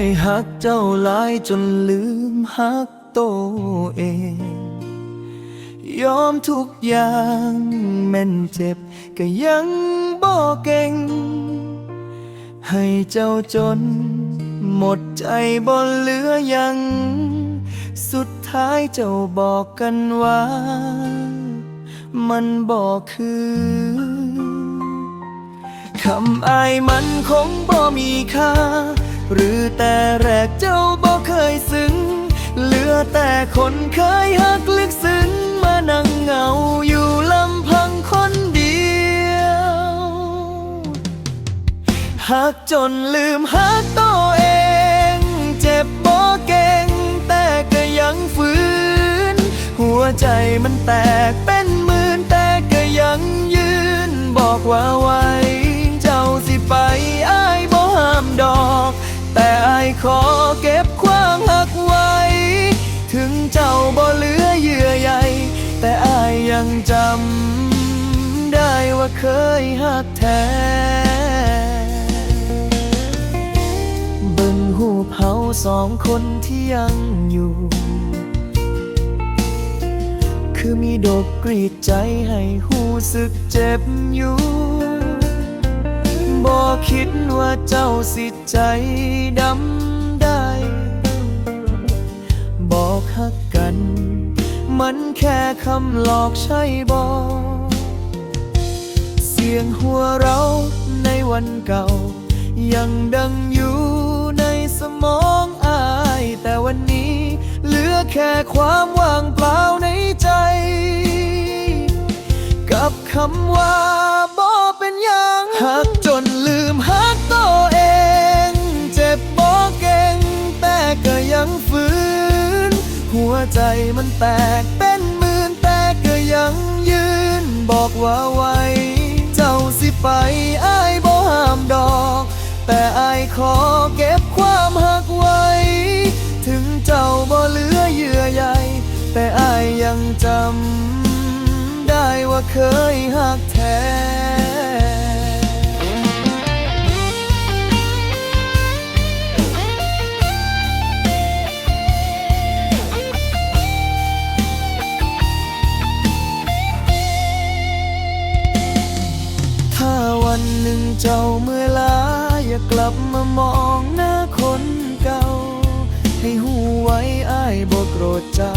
ยหักเจ้าหลายจนลืมหักโตเอง ยอมทุกอย่างแม่นเจ็บก็ยังบ่เก่ง ให้เจ้าจน หมดใจบ่เหลือยัง สุดท้ายเจ้าบอกกันว่า มันบอกคือคำอายมันคงบ่มีค่า หรือแต่แรกเจ้าบ่เคยซึ้งเหลือแต่คนเคยหักลึกซึ้งมานั่งเหงาอยู่ลำพังคนเดียวหักจนลืมหักตัวเอง เจ็บบ่เก่งแต่ก็ยังฝืน หัวใจมันแตกเป็นหมื่นแต่ก็ยังยืนบอกว่าไว้ เจ้าบ่เหลือเยื่อใยแต่อ้ายยังจำได้ว่าเคยหักแท้เบิ่งหูเผาสองคนที่ยังอยู่ คือมีดกกรีดใจให้หูสึกเจ็บอยู่บอกคิดว่าเจ้าสิใจดำ มันแค่คำหลอกใช่บอกเสียงหัวเราในวันเก่า ยังดังอยู่ในสมองอาย แต่วันนี้เหลือแค่ความว่างเปล่าในใจ กับคำว่าบ่เป็นยังหักจนลืมหักตัวเอง เจ็บบ่เก่งแต่ก็ยังฝืน หัวใจมันแตก ยังยืนบอกว่าไว้ เจ้าสิไปอ้ายบ่ห้ามดอก แต่อายขอเก็บความหักไว้ ถึงเจ้าบ่เหลือเยื่อใยแต่อายยังจำได้ว่าเคยหักแท้ จ้าเมื่อลาอย่ากลับมามองหน้าคนเก่า ให้หูไว้อายบ่โกรธเจ้า